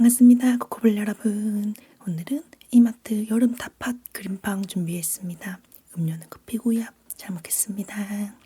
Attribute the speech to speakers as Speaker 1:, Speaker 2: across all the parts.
Speaker 1: 반갑습니다. 코코블 여러분. 오늘은 이마트 여름 타팟 그린빵 준비했습니다. 음료는 커피고요. 잘 먹겠습니다.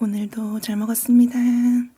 Speaker 1: 오늘도 잘 먹었습니다.